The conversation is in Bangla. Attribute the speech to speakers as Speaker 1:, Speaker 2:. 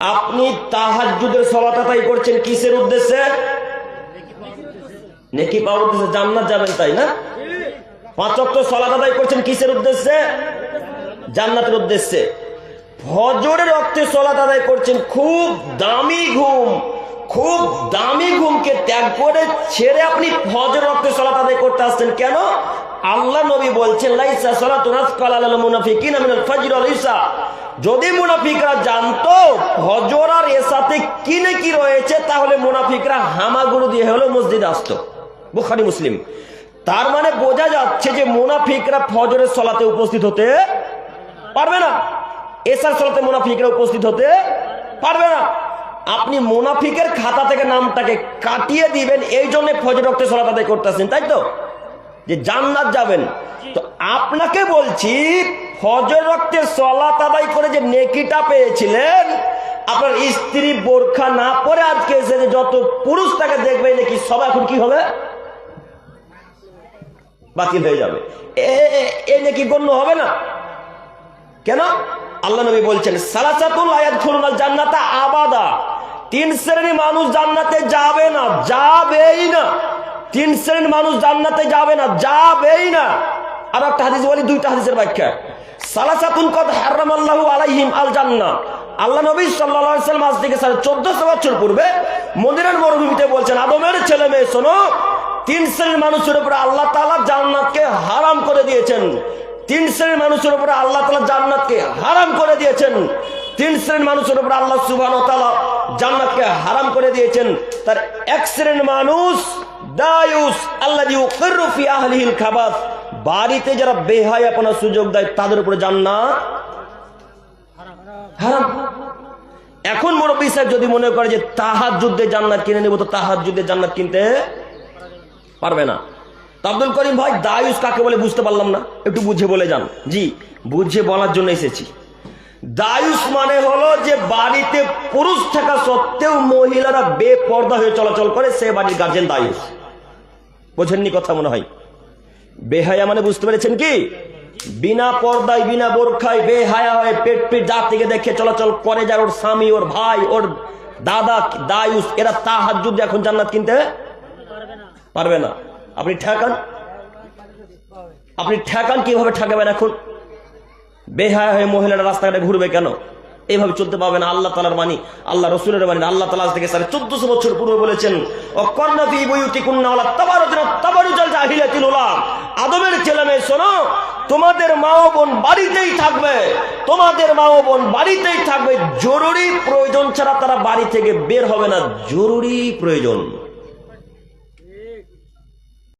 Speaker 1: আপনি তাহাজ্জুদের সলাত করছেন কিসের উদ্দেশ্যে? নেকি পাওয়ার উদ্দেশ্যে জান্নাত যাবেন তাই না? পাঁচ অক্ট সলাত করছেন কিসের উদ্দেশ্যে? জান্নাতের উদ্দেশ্যে। রক্তে সলাত আদায় করছেন খুব দামি ঘুম, খুব দামি ঘুমকে ত্যাগ করে ছেড়ে আপনি ফজর রক্তে সলাত আদায় করতে আসছেন কেন? আল্লাহ নবী বলছেন, লাইসা ওয়াল ইসা যদি মুনাফিকরা জানতো ফজর আর এসাতে কি না কি রয়েছে, তাহলে মুনাফিকরা হামাগুড়ু দিয়ে হলো মসজিদে আসতো। বুখারি, মুসলিম। তার মানে বোঝা যাচ্ছে যে মুনাফিকরা ফজরের সলাতে উপস্থিত হতে পারবে না। এসার সলাতে মুনাফিকরা উপস্থিত হতে পারবে না। আপনি মোনাফিকের খাতা থেকে নামটাকে কাটিয়ে দিবেন, এই জন্য ফজর রক্তে সলাত করতেছেন, তাই তো? যে জান্নাত যাবেন। তো আপনাকে বলছি ফজর রক্তে সলাত আদায় করে যে নেকিটা পেয়েছিলেন আপনার স্ত্রী বোরখা না পরে আজকে এসে যে যত পুরুষ তাকে দেখবে নাকি সব এখন কি হবে? বাতিল হয়ে যাবে। এ- নাকি গণ্য হবে না। কেন? আল্লাহ নবী বলছেন, সালাসাতুল আয়াত খুলুনাল জান্নাতা আবাদা। তিন শ্রেণির মানুষ জান্নাতে যাবে না, যাবেই না। তিন শ্রেণির মানুষ জান্নাতে যাবে না, যাবেই না। আর একটা হাদিস বলি, দুইটা হাদিসের ব্যাখ্যা। সালাসাতুন কদ হারামাল্লাহু আলাইহিম আল জান্নাহ আল্লাহ নবী সাল্লাম আজ থেকে সাড়ে চোদ্দশো বছর পূর্বে মদিনার মরুভূমিতে বলছেন, আদমের ছেলে মেয়ে, শোনো, তিন শ্রেণির মানুষের উপরে আল্লাহ তাআলা জান্নাতকে হারাম করে দিয়েছেন। তিন শ্রেণির মানুষের উপরে আল্লাহ তালা জান্নাতকে হারাম করে দিয়েছেন। তিন শ্রেণির মানুষের উপরে আল্লাহ সুবান জান্নাতকে হারাম করে দিয়েছেন। তার এক শ্রেণির মানুষ, দায়ুস আল্লাহ বাড়িতে যারা বেহায় আপনার সুযোগ দেয়, তাদের উপরে জান্নাত হারাম। এখন মুরব্বী সাহেব যদি মনে করে যে তাহার যুদ্ধে জান্নাত কিনে নেব, তো তাহার যুদ্ধে জান্নাত কিনতে পারবে না। আব্দুল করিম ভাই, দায়ুস কাকে বলে বুঝতে পারলাম না। একটু বুঝে বলে যান। জি, বুঝে বলার জন্য এসেছি। দায়ুস মানে হলো যে বাড়িতে পুরুষ থাকা সত্ত্বেও মহিলারা বেপর্দা হয়ে চলাচল করে, সে বাড়ির গার্জেন দায়ুস। বোঝেননি কথা মনে হয়? বেহায়া মানে বুঝতে পেরেছেন কি? বিনা পর্দায়, বিনা বোরখায় বেহায়া হয়ে পেট পিট যার থেকে দেখে চলাচল করে যার ওর স্বামী, ওর ভাই, ওর দাদা, দায়ুস, এরা তাহার যুদ্ধে এখন জান্নাত কিনতে পারবে না। আপনি ঠেকান। আপনি ঠেকান, কীভাবে ঠেকাবেন এখন? বেহায়া হয়ে মহিলারা রাস্তাঘাটে ঘুরবে কেন? এইভাবে চলতে পারবে না আল্লাহ তালার মানি আল্লাহ রসুলের মানি আল্লাহ তালা থেকে সাড়ে চোদ্দশো বছর পূর্বে বলেছেন আদমের ছেলে মেয়ে, শোনো তোমাদের মা বোন বাড়িতেই থাকবে। তোমাদের মা ও বোন বাড়িতেই থাকবে। জরুরি প্রয়োজন ছাড়া তারা বাড়ি থেকে বের হবে না। জরুরি প্রয়োজন।